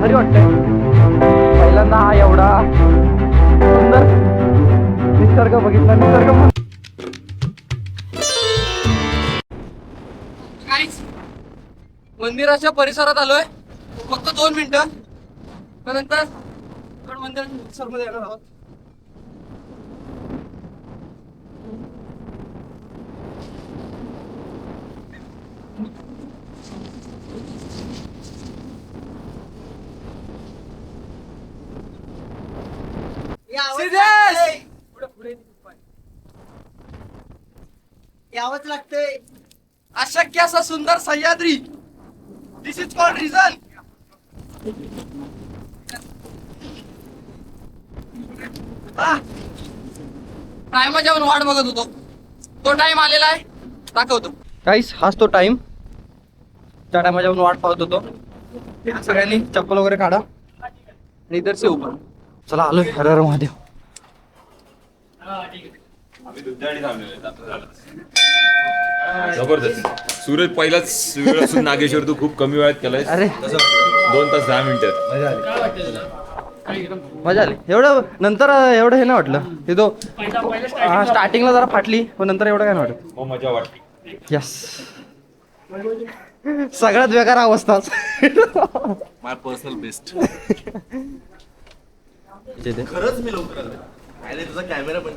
भारी वाटतंय पहिल्यांदा हा एवढा सुंदर निसर्ग बघितला निसर्ग मंदिराच्या परिसरात आलोय. फक्त दोन मिनिटं. नंतर मंदिराच्या परिसरमध्ये येणार आहोत. सिद्धेश! यावंच लागतंय. अशक्य असा सुंदर Sahyadri. This is called reason टायमाच्या पण वाट बघत होतो. तो टाइम आलेला आहे. दाखवतो. काहीच हाच तो टाइम त्या टायमाच्या आपण वाट पाहत होतो. सगळ्यांनी चप्पल वगैरे काढा. आणि इधर से ऊपर चला आलोय. हर हर महादेव. जबरदस्त. सूरज पहिलाच वेळ असून नागेश्वर तू खूप कमी वेळात केलाय अरे. दोन तास दहा मिनिटात मजा आली. एवढं नंतर एवढं हे नाही वाटलं. ते तो हा स्टार्टिंगला जरा फाटली पण नंतर एवढं काय नाही वाटत. मग मजा वाटली. यस सगळ्यात बेकार अवस्था माय पर्सनल बेस्ट तू. खरंच मी लवकर आलो अरे तुझा कॅमेरा पण.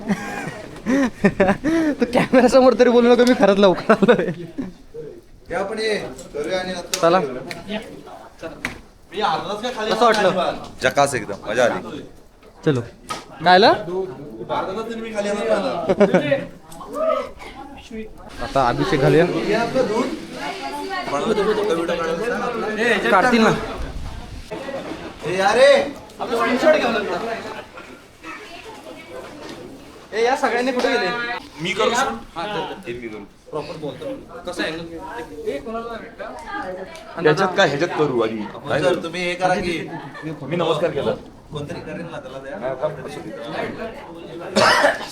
कॅमेरा समोर तरी बोलू नको मी खरंच लवकर नंतर चला. मी अर्धाच काय खाली कसं वाटलं? जकास एकदम मजा आली. चलो. मला. आता अभिषेक घालूया. हे. काढतील ना. अरे! ए या सगळ्यांनी कुठे गेले? मी करू हे मी करू. कसं आहे? ह्याच्यात काय ह्याच्यात करू आधी. काय सर करू? तुम्ही हे करा की मी नमस्कार केला. कोणतरी करेल ना त्याला द्या.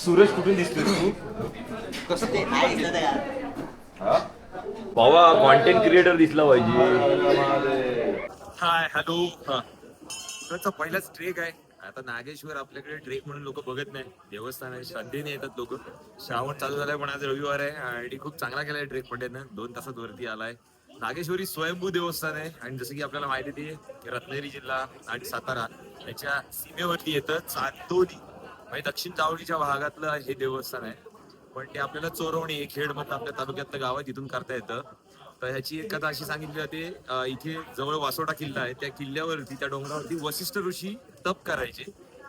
सूरज कुठून दिसतोय तू? कसं ते हा? भावा कॉन्टेंट क्रिएटर दिसला पाहिजे. हाय हॅलो हा पहिलाच ट्रेक आहे. आता नागेश्वर आपल्याकडे ट्रेक म्हणून लोक बघत नाही. देवस्थान आहे श्रद्धेने येतात लोक. श्रावण चालू झालाय पण आज रविवार आहे. आणि खूप चांगला केलाय ट्रेक पण दोन तासात वरती आलाय. नागेश्वरी स्वयंभू देवस्थान आहे. आणि जसं की आपल्याला माहिती आहे ते रत्नागिरी जिल्हा आणि सातारा याच्या सीमेवरती येतं चांदोली. म्हणजे दक्षिण चावडीच्या भागातलं हे देवस्थान आहे. पण ते आपल्याला चोरवणी हे खेड मधलं आपल्या तालुक्यातलं गाव आहे तिथून करता येतं. तर ह्याची एक कथा अशी सांगितली जाते इथे जवळ वासोटा किल्ला आहे. त्या किल्ल्यावरती त्या डोंगरावरती वशिष्ठ ऋषी तप करायचे.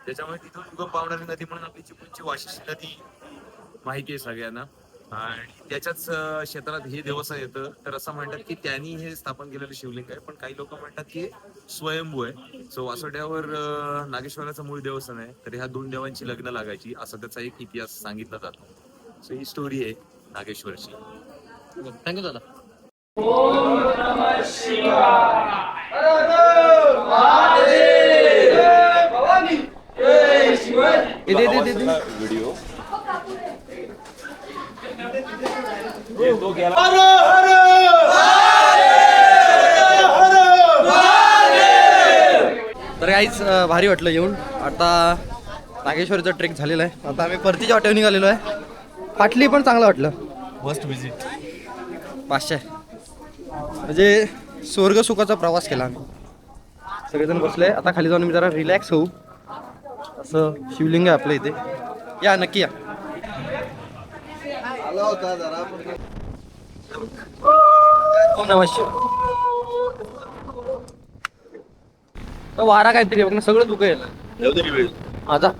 त्याच्यामुळे तिथून उगम पावणारी नदी म्हणून आपली चिपळूणची वाशिष्ठ नदी माहिती आहे सगळ्यांना. आणि त्याच्याच क्षेत्रात हे देवस्थान येतं. तर असं म्हणतात की त्यांनी हे स्थापन केलेलं शिवलिंग आहे. पण काही लोक म्हणतात की हे स्वयंभू आहे. सो वासोट्यावर नागेश्वराचं मूळ देवस्थान आहे. तर ह्या दोन देवांची लग्न लागायची. असा त्याचा एक इतिहास सांगितला जातो. सो ही स्टोरी आहे नागेश्वरची. थँक्यू दादा. व्हिडिओ तर काहीच भारी वाटलं येऊन. आता नागेश्वरीचा ट्रेक झालेला आहे. आता आम्ही परतीच्या वाटेवर निघालेलो आहे. फाटली पण चांगलं वाटलं. मस्ट विजिट पाचशे. म्हणजे स्वर्ग सुखाचा प्रवास केला आम्ही. सगळेजण बसले आता खाली जाऊन मी जरा रिलॅक्स होऊ. असं शिवलिंग आहे आपल्या इथे. या नक्की या. आला वारा काहीतरी बघ ना सगळं दुःख येईल आता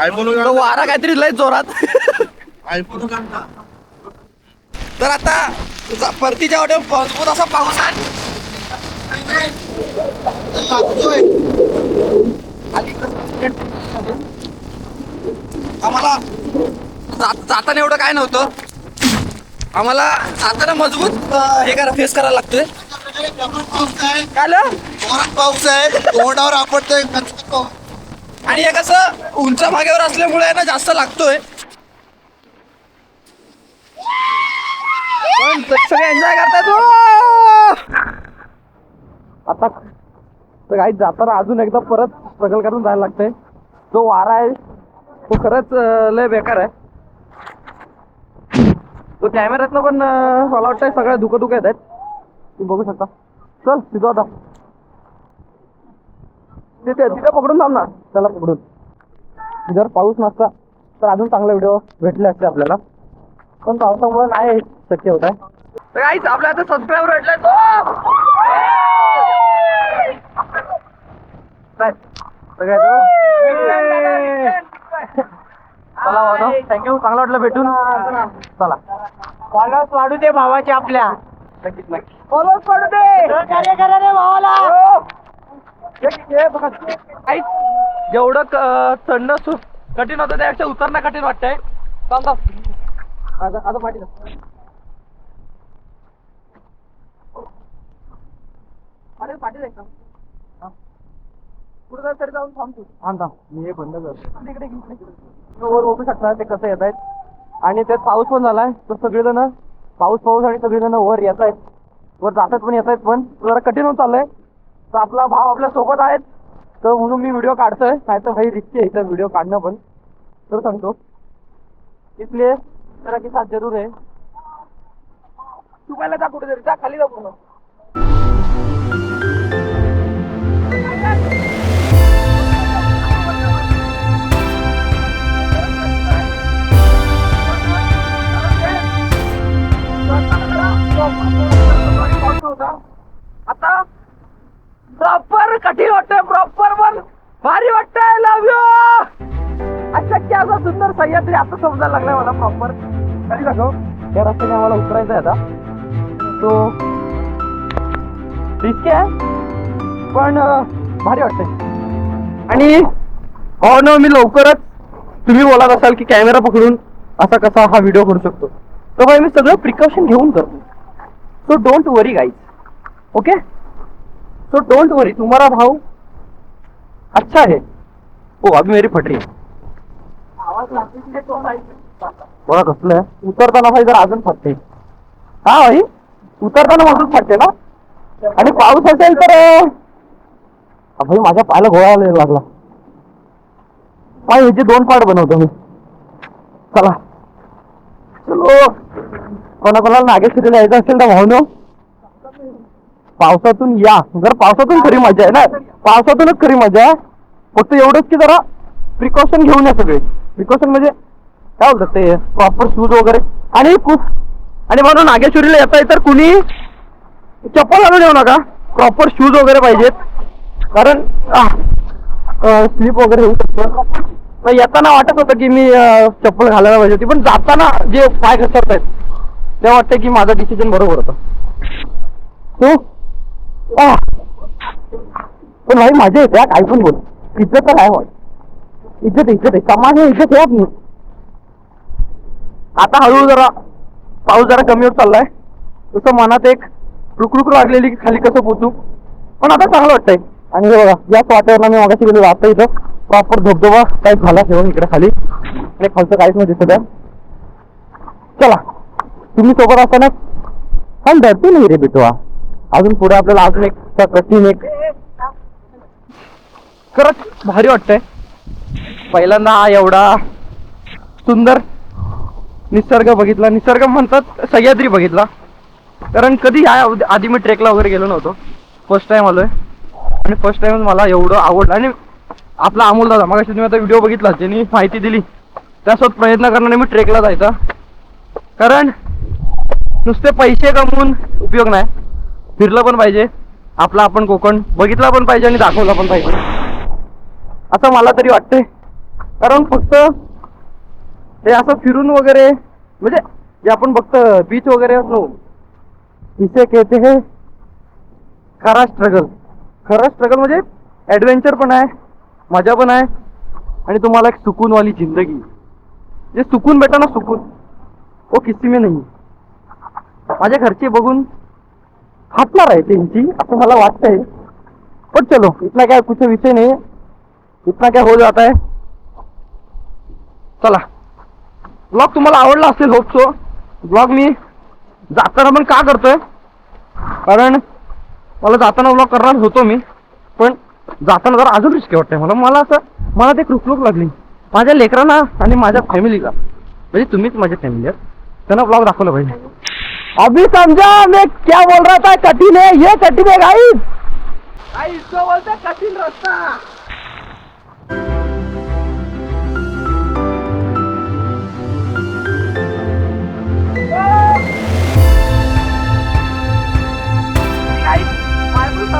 आयफोन वारा काहीतरी लय जोरात. आयफोन तर आता तुझा परतीच्या वाटेवर मजबूत असा पाऊस आहे. लागतोय. आम्हाला जात- जाताना एवढं काय नव्हतं. आम्हाला जाताना मजबूत हे करा फेस करायला लागतोय. काय पाऊस आहे. तोंडावर आपटतोय. आणि हे कसं उंच मागेवर असल्यामुळे ना जास्त लागतोय. पण सगळे एन्जॉय करतात हो! आता तर काही जाताना अजून एकदा परत स्ट्रगल करून जायला लागतंय. जो वारा आहे तो खरंच अं, लय बेकार आहे. तो कॅमेऱ्यातनं पण अं, मला वाटतंय सगळ्या धुकं धुकं येत आहेत. तुम्ही बघू शकता. चल तिथं आता. तिथे तिथे पकडून थांब ना. त्याला पकडून. जर पाऊस नसता तर अजून चांगले व्हिडिओ भेटले असते आपल्याला. पण पावसामुळे नाही. शक्य होत आहे. काहीच आपल्या आता सबस्क्राईबर भेटलाय तो! थँक्यू चांगलं वाटलं भेटून. चला. फॉलोअर्स वाढू दे भावाचे आपल्या. नक्कीच नक्की फॉलोअर्स वाढू दे! कार्य करा रे भावाला. काहीच जेवढं क- चढणं कठीण होतं त्यापेक्षा उतरणं कठीण वाटतंय. आता पाठी पुढे जायचं तरी जाऊन थांब तू. थांब थांब. मी हे बंद करतो. इकडे इकडे, इकडे, इकडे. वर बघू शकता ते कसं येत आहेत. आणि त्यात पाऊस पण झालाय. तर सगळेजण पाऊस पाऊस आणि सगळेजण वर येत आहेत. वर जातात पण येत आहेत पण. जरा कठीण होत चाललंय. तर आपला भाव आपल्यासोबत आहेत. तर म्हणून मी व्हिडिओ काढतोय. नाही तर भाई रिस्की आहे इथं व्हिडिओ काढणं पण. तर सांगतो. इसलिए जरा की साथ जरूर आहे. तू पहिला जा कुठे तरी जा खाली जा पूर्ण. आहे आता. तो रिस्की आहे पण भारी वाटतंय. आणि हो ना मी लवकरच तुम्ही बोलत असाल की कॅमेरा पकडून असा कसा हा व्हिडिओ करू शकतो. तर भाई मी सगळं प्रिकॉशन घेऊन करतो. So don't worry guys okay so don't worry तुम्हारा भाव अच्छा है हो अभी मेरी फट रही है बघा कसलं आहे. उतरताना भाई जर अजून फटते. हा भाई उतरताना मजून फाटते ना? आणि पाऊस असेल तर भाई माझ्या पायाला गोळा लागला. पाय ह्याचे दोन पार्ट बनवतो मी. चला. चलो. कोणाकोणाला नागेश्वरीला यायचं असेल तर भाऊ पावसातून या. जर पावसातून खरी मजा आहे ना? पावसातूनच खरी मजा आहे. फक्त एवढंच की जरा प्रिकॉशन घेऊन या सगळे. प्रिकॉशन म्हणजे काय बोलतात ते? प्रॉपर शूज वगैरे. आणि खूप आणि म्हणून नागेश्वरीला येता तर कुणी चप्पल घालून येऊ नका. प्रॉपर शूज वगैरे पाहिजेत. कारण स्लीप वगैरे होऊ शकतो. तर येताना वाटत होतं की मी चप्पल घालायला पाहिजे होती. पण जाताना जे पाय घसरत आहेत तेव्हा वाटतं की माझं डिसिजन बरोबर होतं. तू? पण भाई माझ्या येते हा, काय पण बोल. इज्जत तर आहे वाट इज्जत इज्जत आहे समाज इज्जत आहे आता हळूहळू जरा पाऊस जरा कमी होत चाललाय. तसं मनात एक रुकरुक लागलेली की खाली कसं पोचू? पण आता चांगलं वाटतंय. आणि हे बघा याच वातावरणात मी मागाशी गेलो आता इथं. प्रॉपर धबधबा काही झाला ठेवून इकडे खाली. आणि खालचं काहीच नाही दिसत आहे. चला तुम्ही सोबत असताना पण डरते नाही रे बिटवा. अजून पुढे आपल्याला अजून एक कठीण एक खरंच भारी वाटतंय. पहिल्यांदा हा एवढा सुंदर निसर्ग बघितला निसर्ग म्हणतात सह्याद्री बघितला. कारण कधी या आधी मी ट्रेकला वगैरे गेलो नव्हतो. फर्स्ट टाइम आलोय. आणि फर्स्ट टाइम मला एवढं आवडलं. आणि आपला अमोल दादा मग तुम्ही आता व्हिडिओ बघितला ज्यांनी माहिती दिली त्यासोबत प्रयत्न करण्याने मी ट्रेकला जायचा. कारण नुसते पैसे कमवून उपयोग नाही. फिरलं पण पाहिजे. आपला आपण कोकण बघितला पण पाहिजे आणि दाखवला पण पाहिजे. असं मला तरी वाटतंय. कारण फक्त हे असं फिरून वगैरे म्हणजे जे आपण बघतो बीच वगैरे असलो इथे कहते हे खरा स्ट्रगल खरा स्ट्रगल म्हणजे ॲडव्हेंचर पण आहे मजा पण आहे आणि तुम्हाला एक सुकूनवाली जिंदगी. जे सुकून भेटा ना सुकून ओ किसी में नाही. माझ्या घरचे बघून हसणार आहे त्यांची असं मला वाटतंय. पण चलो इतना काय कुठे विषय नाही. इतना काय हो जात आहे. चला. ब्लॉग तुम्हाला आवडला असेल होपसो ब्लॉग मी जाताना पण का करतोय? कारण मला जाताना ब्लॉग करणार होतो मी पण जाताना जरा अजून रिस्की वाटतंय मला. मला असं मला ते रुकलूक लागली. माझ्या लेकरांना आणि माझ्या फॅमिलीला म्हणजे तुम्हीच माझ्या फॅमिली आहे त्यांना ब्लॉग दाखवलं पाहिजे. अभी समजा मैं क्या बोल रहा था? कठिन है. ये कठिन है गाइस इसको बोलते कठिन रस्ता.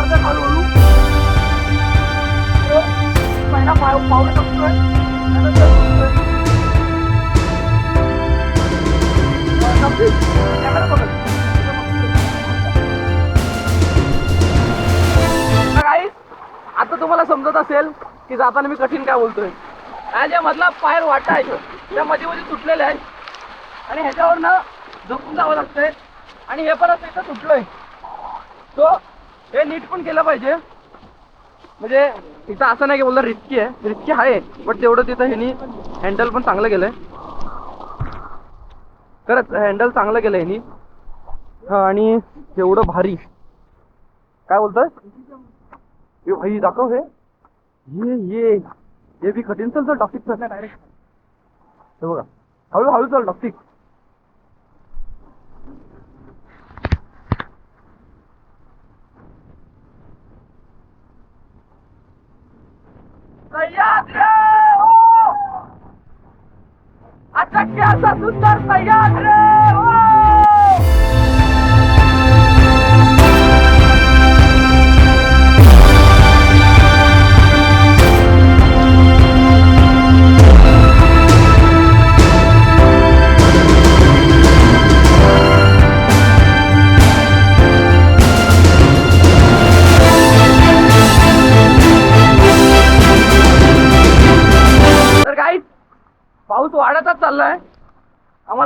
Guys, आता तुम्हाला समजत असेल की जाताना मी कठीण काय बोलतोय. हा ज्या मधला पायर वाटा आहे. त्या मध्ये मध्ये तुटलेला आहे आणि ह्याच्यावर ना झोपून जावं लागतंय. आणि हे पण असं इथं तुटलोय. तो हे नीट पण केलं पाहिजे. म्हणजे तिथं असं नाही की बोललं रिस्की आहे. रिस्की आहे बट तेवढं तिथं ह्यांनी हँडल पण चांगलं केलंय. खरंच हँडल चांगलं केलं ह्यानी. हा आणि एवढं भारी. काय बोलतोय? भाई दाखव हे. ये ये. ये बी कठीण चल चल डॉक्टिक चल. डायरेक्ट हे बघा. हळू हळू चल टॉपिक अच्छा क्या सुंदर तैयार रे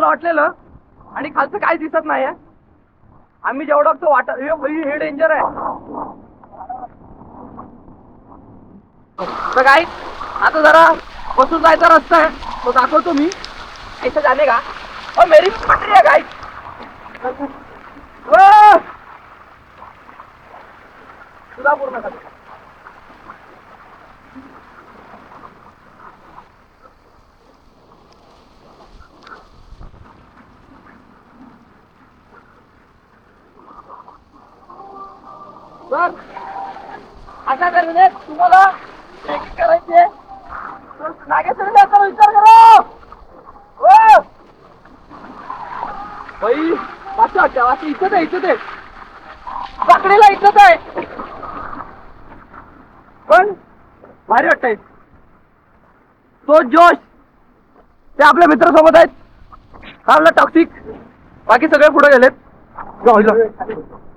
मला वाटलेलं. आणि खालचं काही दिसत नाही आम्ही जेवढं तो वाटत हे डेंजर आहे. तर काय आता जरा बसून जायचा रस्ता आहे. तो दाखवतो मी. इथं जाणे का? और मेरी पटरी आहे काय तुझा पूर्ण कर बर अशा तऱ्हेने तुम्हाला करायची आता विचार करा! बाई वाचा वाचा आहे इथं आहे पाकडीला इथंच आहे पण भारी वाटतंय. तो जोश ते आपल्या मित्रासोबत आहेत. हा आपला टॉक्सिक बाकी सगळे पुढे गेलेत.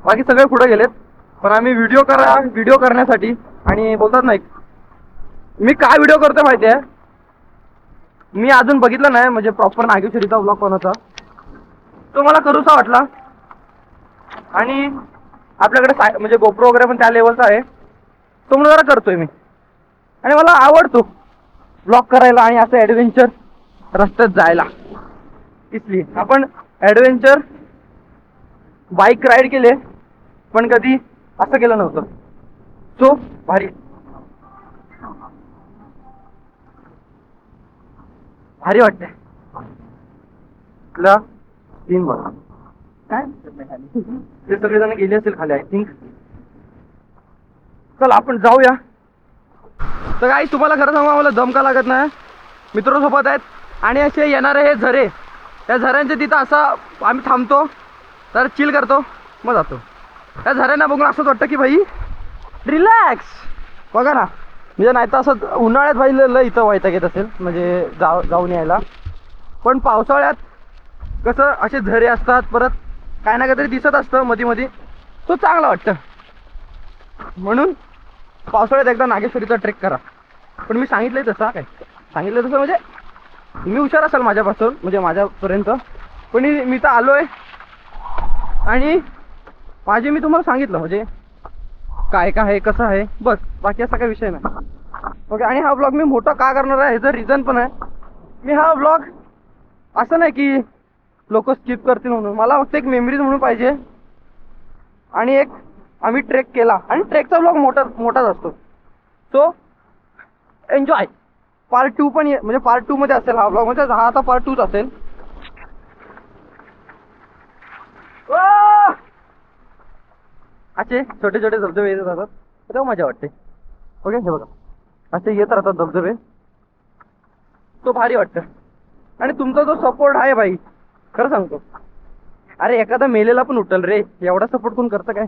बाकी सगळे पुढे गेलेत? पण आम्ही व्हिडिओ करा व्हिडिओ करण्यासाठी. आणि बोलतात नाही मी काय व्हिडिओ करतोय माहिती आहे? मी अजून बघितलं नाही म्हणजे प्रॉपर नागेश्वरीचा ब्लॉग कोणाचा. तो मला करूसा वाटला? आणि आपल्याकडे साय म्हणजे गोप्रो वगैरे पण त्या लेवलचा आहे. तो म्हणून जरा करतोय मी. आणि मला आवडतो ब्लॉग करायला आणि असं ॲडव्हेंचर रस्त्यात जायला. इथली. आपण ॲडव्हेंचर बाईक राईड केले पण कधी असं केलं नव्हतं. सो भारी. भारी वाटतंय. तुला तीन बघ काय ते सगळेजण गेले असेल खाली आय थिंक चल आपण जाऊया. तर काही तुम्हाला खरं सांगू आम्हाला दम का लागत नाही. मित्रांसोबत आहेत. आणि असे येणारे हे झरे. त्या झऱ्यांच्या तिथं असं आम्ही थांबतो. तर चिल करतो. मग जातो. त्या झऱ्यांना बघून असंच वाटतं की भाई रिलॅक्स बघा ना म्हणजे नाही तर असं उन्हाळ्यात भाई लय इथं व्हायचं येत असेल म्हणजे जाऊ जाऊन यायला. पण पावसाळ्यात कसं असे झरे असतात परत काय ना काहीतरी दिसत असतं मध्ये मध्ये तो चांगला वाटतं. म्हणून पावसाळ्यात एकदा नागेश्वरीचा ट्रेक करा. पण मी सांगितलंय तसं काय? सांगितलं तसं म्हणजे तुम्ही हुशार असाल माझ्यापासून म्हणजे माझ्यापर्यंत. पण मी मी तर आलोय. आणि माझे मी तुम्हाला सांगितलं म्हणजे काय काय आहे कसं आहे बस बाकी असा काही विषय नाही. ओके आणि हा ब्लॉग मी मोठा का करणार आहे ह्याचं रिझन पण आहे. मी हा ब्लॉग असं नाही की लोक स्किप करतील म्हणून. मला फक्त एक मेमरीज म्हणून पाहिजे. आणि एक आम्ही ट्रेक केला. आणि ट्रेकचा ब्लॉग मोठा मोठाच असतो. सो एन्जॉय पार्ट टू पण ये म्हणजे पार्ट टूमध्ये असेल हा ब्लॉग म्हणजे हा आता पार्ट टूच असेल आह! असे छोटे छोटे धबधबे येत राहतात. तेव्हा मजा वाटते. ओके हे बघा. असे येत राहतात धबधबे. तो भारी वाटतं. आणि तुमचा जो सपोर्ट आहे भाई खरं सांगतो. अरे एखादा मेलेला पण उठल रे. एवढा सपोर्ट कोण करतं काय?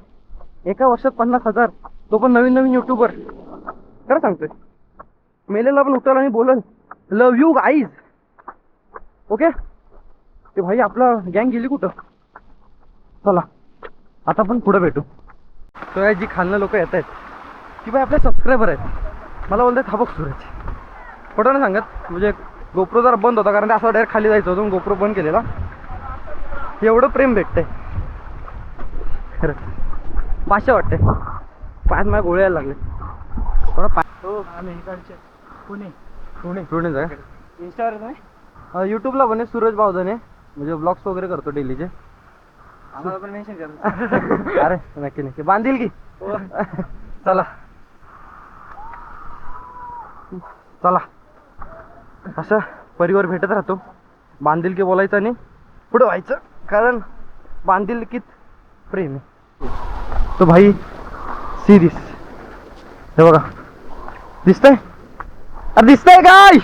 एका वर्षात पन्नास हजार. तो पण नवीन नवीन युट्यूबर खरं सांगतोय. मेलेला पण उठल आणि बोलल लव यू आईज ओके ते भाई आपला गँग गेली कुठं? चला. आता पण पुढे भेटू. तो जी खालनं लोक येत आहेत की भाई आपले सबस्क्रायबर आहेत. मला बोलतात हा बघ सूरज. खोटं नाही सांगत. म्हणजे गोप्रो जरा बंद होता कारण ते असं डायरेक्ट खाली जायचं होतं गोप्रो बंद केलेला. एवढं प्रेम भेटतंय. खरंच. पाचशे वाटते पाच माझ्या गोळे यायला लागले थोडा पाय हो पुणे. पुणे. पुणे जा इंस्टावर तुम्ही यूट्यूबला बने सूरज बावधने म्हणजे ब्लॉग्स वगैरे करतो डेलीचे आम्हाला पण मेन्शन करा अरे नक्की नक्की. बांधील की? चला. चला. असं परिवार भेटत राहतो. बांधील की बोलायचं आणि पुढं व्हायचं. कारण बांधील की प्रेम आहे. तो भाई सिरीस हे बघा. दिसतंय? अरे दिसतंय काय?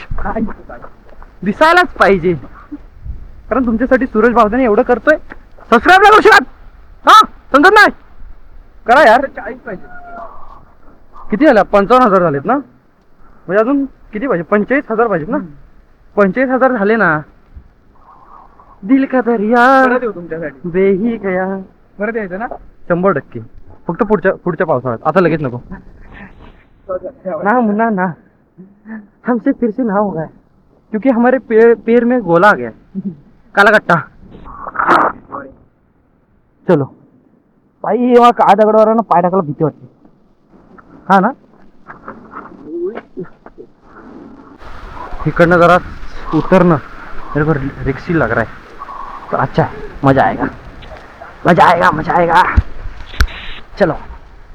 दिसायलाच पाहिजे. कारण तुमच्यासाठी सूरज बावधने एवढं करतोय. सबस्क्राईब नाही करू शकत? हा? समजत नाही? करा यार. चाळीस पाहिजे किती झाल्या? पंचावन्न हजार झालेत ना? म्हणजे अजून किती पाहिजे? पंचेचाळीस हजार पाहिजेत ना? पंचेचाळीस हजार झाले ना? दिल का दरिया? परत येऊ तुमच्यासाठी. बेही गया. परत यायचं ना? शंभर टक्के. फक्त पुढच्या पुढच्या पावसाळ्यात. आता लगेच नको. ना मुन्ना ना हमसे फिर से ना होगा. क्योंकि हमारे पेड़ पैर में गोला आ गया। काला कट्टा. चलो। पायी जेव्हा काय दगडावर ना पाय टाकायला भीती वाटते हा। ना? इकडनं जरा उतरणं मेरे को रिक्सी लग रहा है। तो अच्छा मज़ा आएगा। मज़ा आएगा मज़ा आएगा। चलो,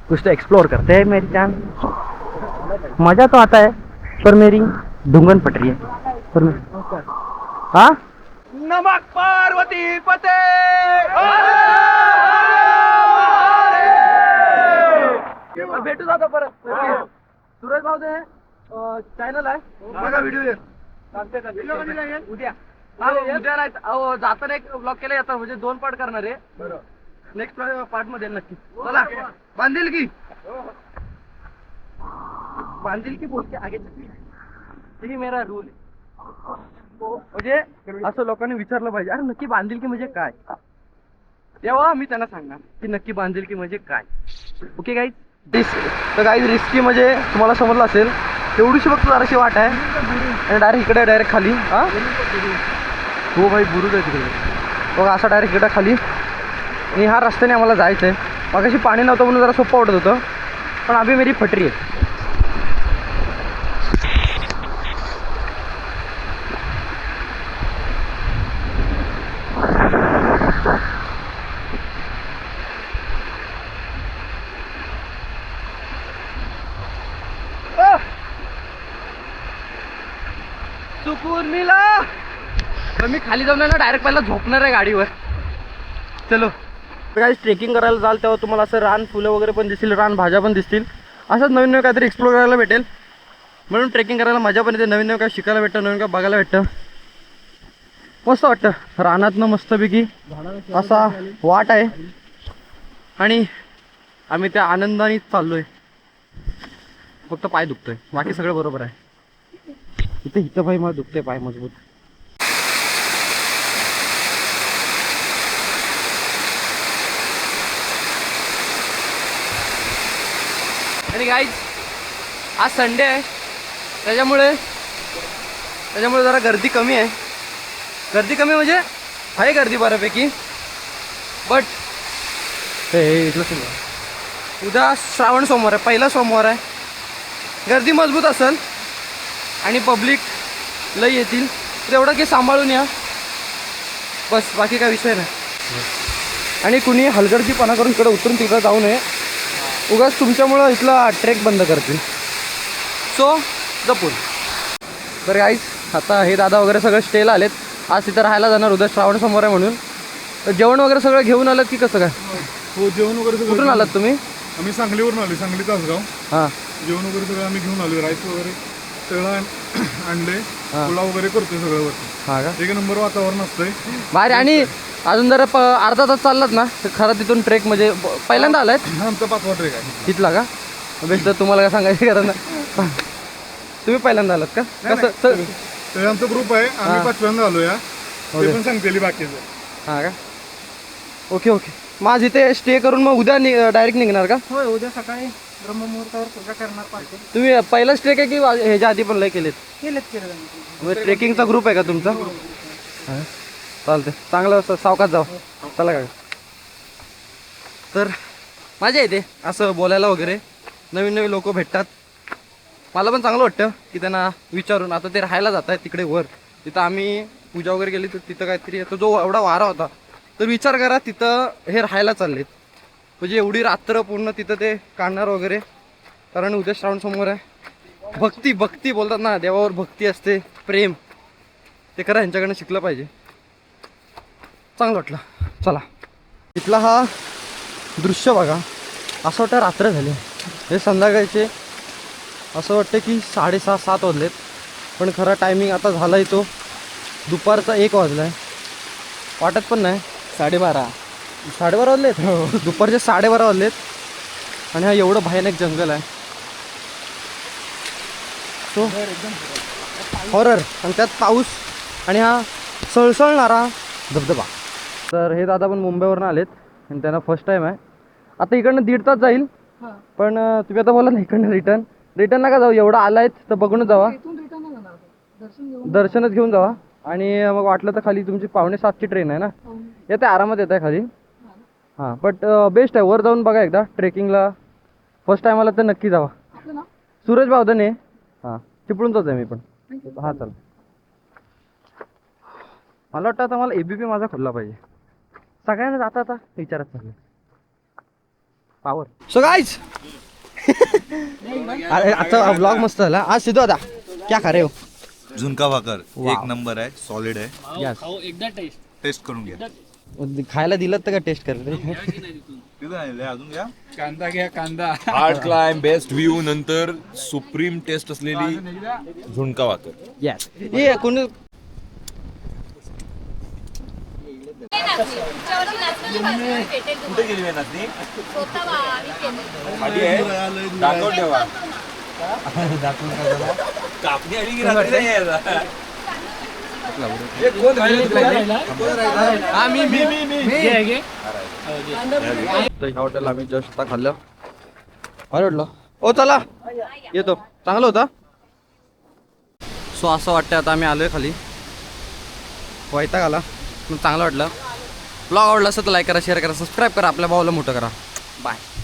कुछ तो एक्सप्लोर करते हैं मेरी जान। मज़ा तो आता है, पर मेरी ढूंगन पट रही है। पर मैं हाँ? नमक पार्वती पते! भेटू जातो परत. सुरज भाऊ चॅनल आहे. बघा व्हिडिओ उद्या. हा, उद्या नाही. अहो, जाताना एक ब्लॉग केला येतं म्हणजे दोन पार्ट करणार आहे. नेक्स्ट पार्टमध्ये नक्की. चला. बांधील की? बांधील की बोलते आगे ही मेरा रूल म्हणजे असं लोकांनी विचारलं पाहिजे अरे नक्की बांधील की म्हणजे काय? तेव्हा मी त्यांना सांगणार की नक्की बांधील की म्हणजे काय. ओके गाईज रिस्क तर गाईज रिस्की म्हणजे तुम्हाला समजलं असेल तेवढीशी फक्त जराशी वाट आहे. आणि डायरेक्ट इकडे डायरेक्ट खाली. हा? हो भाई बुरुज आहे तिकडे. बघा असा डायरेक्ट इकडे खाली. आणि ह्या रस्त्याने आम्हाला जायचं आहे मगाशी पाणी नव्हतं म्हणून जरा सोपं वाटत होतं. पण आम्ही मेरी फटरी आहे सुकून मिला तर मी खाली जाऊन ना डायरेक्ट पहिला झोपणार आहे गाडीवर. चलो. काही ट्रेकिंग करायला जाल तेव्हा तुम्हाला असं रान फुलं वगैरे पण दिसतील रान भाज्या पण दिसतील. असंच नवीन नवीन काहीतरी एक्सप्लोर करायला भेटेल. म्हणून ट्रेकिंग करायला मजा पण येते नवीन नवीन काय शिकायला भेटतं नवीन काय बघायला भेटतं. मस्त वाटतं. रानातनं मस्तपैकी असा वाट आहे. आणि आम्ही त्या आनंदाने चाललोय. फक्त पाय दुखतोय. बाकी सगळं बरोबर आहे. इथे इथं पाय मला दुखतंय पाय मजबूत. गाईज आज संडे आहे. त्याच्यामुळे त्याच्यामुळे जरा गर्दी कमी आहे. गर्दी कमी म्हणजे आहे गर्दी बऱ्यापैकी. बट हे इथलं उद्या श्रावण सोमवार आहे. पहिला सोमवार आहे. गर्दी मजबूत असेल आणि पब्लिक लई येतील. तर एवढं की सांभाळून या. बस बाकी काय विषय नाही. आणि कुणी हलगर्जीपणा करून इकडे उतरून तिकडं जाऊ नये. उगाच तुमच्यामुळं इथला ट्रेक बंद करतील. सो जपून. तर गाईज आता हे दादा वगैरे सगळे स्टेला आलेत. आज तिथं राहायला जाणार उद्या श्रावण समोर आहे म्हणून. तर जेवण वगैरे सगळं घेऊन आलं की कसं काय? हो जेवण वगैरे सगळं कुठून आलात तुम्ही? आम्ही सांगलीवरून आलो सांगली तासगाव. हां. जेवण वगैरे सगळं आम्ही घेऊन आलो राईस वगैरे सगळं आण- आणले. पुलाव वगैरे करतोय सगळं वरती. हां का? एक नंबर वातावरण असतंय. भारी आणि अजून जर प अर्धा तास चाललात ना तर खरं तिथून ट्रेक म्हणजे पहिल्यांदा आलाय? हा आमचा पाचवा ट्रेक आहे. तिथला का? बेस्ट तुम्हाला काय सांगायची गरज ना तुम्ही पहिल्यांदा आलात का? कसं तर आमचा ग्रुप आहे आम्ही पाचव्यांदा आलो या ते पण सांगतेली बाकीचं. हां का? Okay okay. माझ इथे स्टे करून मग उद्या डायरेक्ट निघणार का? होय उद्या सकाळी ब्रह्ममुहूर्तावर पूजा करणार पाहिजे तुम्ही पहिला स्टे काय की वा- ह्याच्या आधी पण लय केलेत? केलेत केलं. म्हणजे ट्रेकिंगचा ग्रुप आहे का तुमचा? हां. चालते चांगलं असं सावकाश जाऊ. चला का तर मजा येते असं बोलायला वगैरे. नवीन नवीन लोक भेटतात. मला पण चांगलं वाटतं की त्यांना विचारून. आता ते राहायला जात आहेत तिकडे वर. तिथं आम्ही पूजा वगैरे केली तर तिथं काहीतरी तो जो एवढा वारा होता. तर विचार करा तिथं हे राहायला चाललेत. म्हणजे एवढी रात्र पूर्ण तिथं ते काढणार वगैरे. कारण उद्या श्रावण समोर आहे. भक्ती भक्ती बोलतात ना. देवावर भक्ती असते. प्रेम. ते करा ह्यांच्याकडनं शिकलं पाहिजे. चांगलं वाटलं. चला. इथला हा दृश्य बघा. असं वाटतं रात्र झाली. हे संध्याकाळचे असं वाटतं की साडेसहा सात वाजलेत. पण खरा टायमिंग आता झाला तो. दुपारचा एक वाजला आहे वाटत पण नाही. साडेबारा. साडेबारा वाजलेत? दुपारचे साडेबारा वाजलेत. आणि हा एवढं भयानक जंगल आहे. सो हॉरर आणि त्यात पाऊस आणि हा सळसळणारा धबधबा. तर हे दादा पण मुंबईवरून आलेत. आणि त्यांना फर्स्ट टाईम आहे. आता इकडनं दीड तास जाईल. पण तुम्ही आता बोला ना इकडनं रिटर्न रिटर्न नका जाऊ. एवढं आलायत तर बघूनच जावा. दर्शनच घेऊन जावा. आणि मग वाटलं तर खाली तुमची पावणे सातची ट्रेन आहे ना? येते आरामात येत आहे खाली. हां. बट बेस्ट आहे. वर जाऊन बघा एकदा ट्रेकिंगला फर्स्ट टाइम आला तर नक्की जावा. सूरज बावधने हां चिपळूणचाच आहे मी पण. हां चल. मला वाटतं आता मला एबीपी माझा खुलला पाहिजे. सगळ्यांना जाता आता विचारत चाललं पावर सो गाईज अरे आता ब्लॉग मस्त झाला. आज सिद्धू आता क्या खा रे हो? झुणका भाकर. एक नंबर आहे सॉलिड आहे. यस टेस्ट करून घ्या. खायला दिलं तर का टेस्ट कर रे तिथं आहे, अजून घ्या. कांदा घ्या कांदा. हार्ड क्लाइम बेस्ट व्ह्यू नंतर सुप्रीम टेस्ट असलेली झुणका भाकर. यस ये कोणी कुठे गेली मेहनत खाली आहे. दाखव ठेवा कापणी आली की रात्री नाही. हे ह्या हॉटेलला आम्ही जस्ट आता खाल्लं. अरे वाटलं. ओ चला. येतो. चांगलं होता. सो असं वाटतं आता आम्ही आलोय खाली. वैताग आला. पण चांगलं वाटलं. ब्लॉग आवडला असेल तर लाईक करा शेअर करा सबस्क्राईब करा. आपल्या भावाला मोठं करा. बाय